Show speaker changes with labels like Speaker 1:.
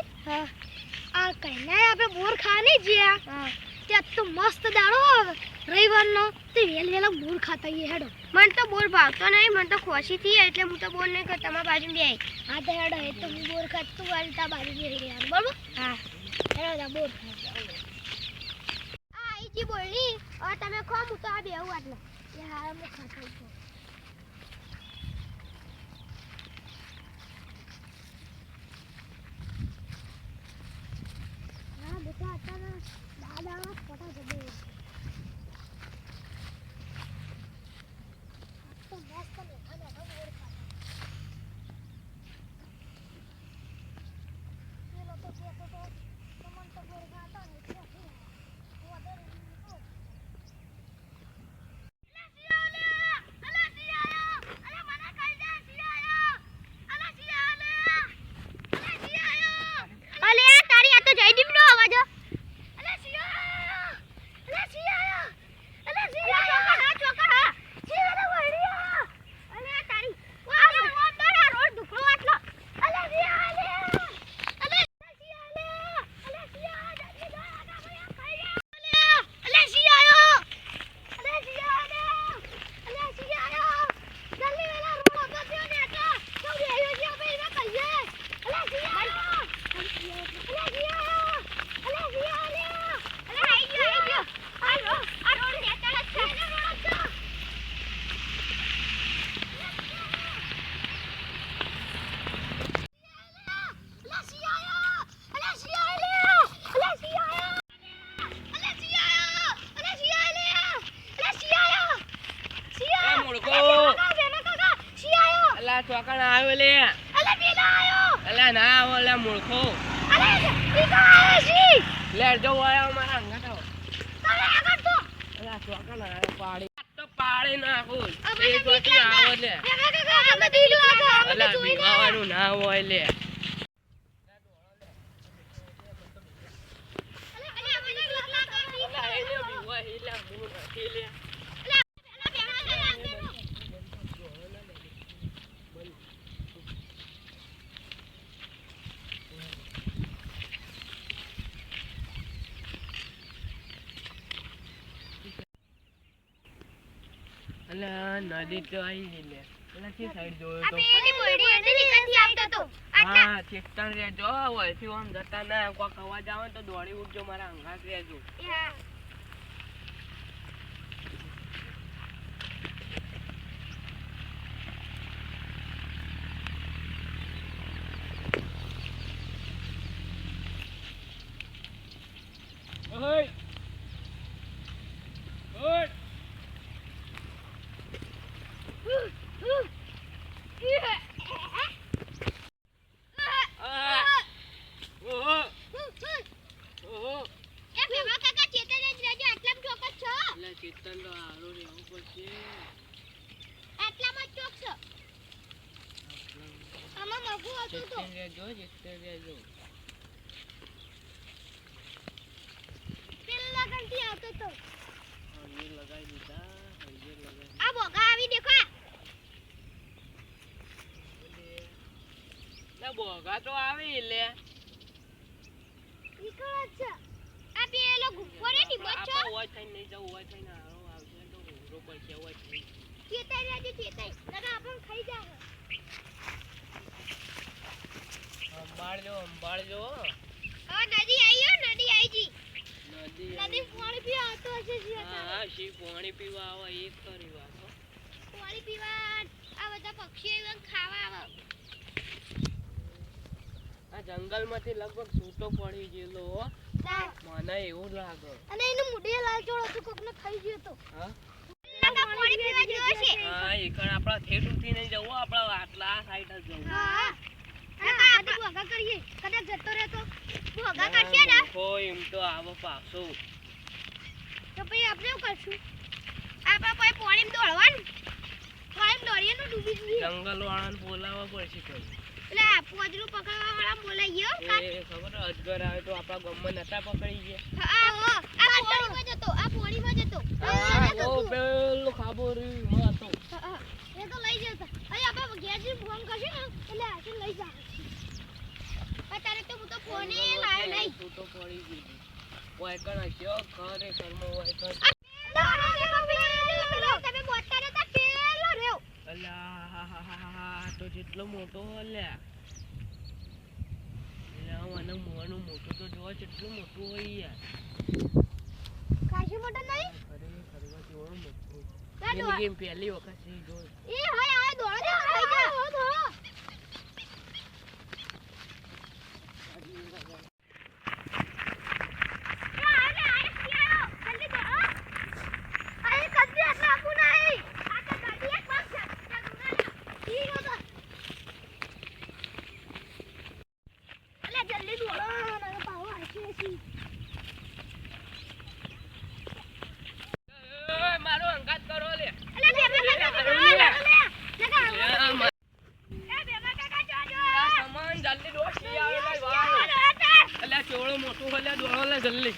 Speaker 1: ખબર હા. આ કઈના આપણે બોર ખાને જ્યાં. ત્યાં તો મસ્ત દાડો રવિવારનો તે વેલ વેલા બોર ખાતા એ હેડો.
Speaker 2: મને તો બોર ભાવતો નહીં મને તો ખુશી થી એટલે હું તો બોર નહીં કરતો મારા બાજુ બે
Speaker 1: હા તો હેડો એ તો હું બોર ખાતું વાલતા બાજુ બેહી રહ્યા બરોબર?
Speaker 2: હા.
Speaker 1: હેડો તા બોર
Speaker 2: આ આઈજી બોલની હવે તમે ખો હું તો આ બેહું આટલે.
Speaker 1: એ હા અમે ખાતા છો હા બેટા અત્યારે દાદા ફોટા જબે તો મસ્ત બેઠા બેઠા બોર ખાતા પેલો તો કહેતો તો તમને તો બોર ખાતા ને એટલે હું વધારે લીધો.
Speaker 2: અલે તારી આ તો જયદીપ નો અવાજ હો. અલે આ તારી આ રોડ પર આ રોડ દુખડો આટલો અલે શિયાળો અલે શિયાળો અલે શિયાળો જલ્દી વેલા રોડ ઉપર થયો ને તો તો બેહ્યો છે ભાઈ ના કહીએ અલે શિયાળો અલે શિયાળો અલે શિયાળો અલે આઈ ગયો આઈ ગયો આ રોડ આ રોડ નેતળ જ છે રોડ છે અલે શિયાળો અલે શિયાળો અલે શિયાળો અલે શિયાળો અલે શિયાળો અલે શિયાળો શિયાળો
Speaker 3: મૂર્ખો.
Speaker 2: અલે કાકા કાકા શિયાળો
Speaker 3: અલા ચોકણ આવ્યો લે.
Speaker 2: અલે પેલા આયો.
Speaker 3: અલે ના આવો લે મૂર્ખો.
Speaker 2: અલે કા આયો છી.
Speaker 3: લે જો આયો મારા અંગાટો
Speaker 2: તમે આગળ તો.
Speaker 3: અલા ચોકણ આવ્યો પાડી. તો પાડી નાખું. એ ચોથી આવો લે.
Speaker 2: અમે બીક લાગે અમે જોઈને
Speaker 3: ના હોય લે.
Speaker 2: અલે અલે અમે તો બીક લાગે
Speaker 3: અલા એ લે બીવા એ લે હું નથી લે
Speaker 2: પેલા બેઠા છે આગળ
Speaker 3: અલા નદી તો આવી ગઈ લે. અલા કે સાઈડ જોયો તો?
Speaker 2: પેલી બોડી હતી નીકળતી આવતો તો.
Speaker 3: હા ચેતન રેજો વળથી આમ જતા ના કોક અવાજ આવે તો દોડી ઉઠજો મારા અંગાત રેજો
Speaker 2: હા.
Speaker 3: ઓય ઓય આ ઓહો ઓહો
Speaker 2: એ ભેમા કાકા ચેતન જ રહેજો આટલામાં ચોક જ છો
Speaker 3: અલા ચેતન તો હારું રહેવું પડશે.
Speaker 2: આટલામાં ચોક છો આમાં મગું હતું તો.
Speaker 3: ચેતન રેજો ચેતન રેજો
Speaker 2: પેલા ગંટી આવતો તો
Speaker 3: હળદર લગાવી દીધા હળદર લગાવી
Speaker 2: આ બોગા આવી દેખો
Speaker 3: બોગા તો આવી લે.
Speaker 2: નીકળો છે. પેલો ગુફો રે ની બચ્ચો.
Speaker 3: હોય થઈને નહીં જવું ઓય થઈને આવો આવજો તો ઊંઘરો પડશે ઓય થઈને
Speaker 2: ચેતન રહેજો ચેતન લગા આપણ ખાઈ જાય
Speaker 3: અંબાળજો અંબાળજો.
Speaker 2: હા નદી આઈયો નદી આવી જી.
Speaker 3: નદી
Speaker 2: નદી પાણી પીવા આવતો હશે
Speaker 3: હા હા શી પાણી પીવા આવે એક કરી વાતો
Speaker 2: પાણી પીવા આ બધા પક્ષીઓ એવા ખાવા આવે.
Speaker 3: આ જંગલમાંથી લગભગ છૂટો પડી ગયેલો હો. મને એવું લાગે.
Speaker 2: અને એનું મુઢે લાલ ચોળ હતું કોકને ખાઈ ગયો તો.
Speaker 3: હા?
Speaker 2: લગા પાણી પીવા જેવો છે.
Speaker 3: હા એ કણ આપણા થેટ ઉઠી નહીં જવું આપણા આટલા સાઈડ જ જવું.
Speaker 2: હા હા. આપણે ભોગા કરીએ. કદાચ જતો રહેતો. ભોગા કરશે ને?
Speaker 3: કોઈ એમ તો આવો પાછો.
Speaker 2: તો પછી આપણે શું કરશું? આપણે પછી પાણીમાં દોડવાનું? પાણીમાં દોડીએ ને ડૂબી જઈએ.
Speaker 3: જંગલ વાળાને બોલાવવા પડશે
Speaker 2: એટલે આ પોજરું પકડવા વાળા બોલાઈ
Speaker 3: ગયો ખબર અજગર આવે તો આપા ગમમાં નતા પકડી ગયા
Speaker 2: હા આ પોળીમાં જતો આ પોળીમાં જતો
Speaker 3: ઓ પેલો ખાબોરી માં હતો
Speaker 2: એ તો લઈ જતા અરે આપા ગેરજી ફોન કરશે ને એટલે આથી લઈ જા અત્યારે તો હું તો ફોને લાવ્યો નહીં
Speaker 3: તું તો પડી ગઈ કોઈ કણ હશ્યો ખરેખરમાં હોય કણ અલ્યા તો જેટલો મોટો અલ્યા મને મોનું મોટું તો જોવા જેટલું મોટું હોય યાર.
Speaker 2: કાશું મોટું
Speaker 3: ગેમ પહેલી વખત
Speaker 2: આવલે જલ્દી.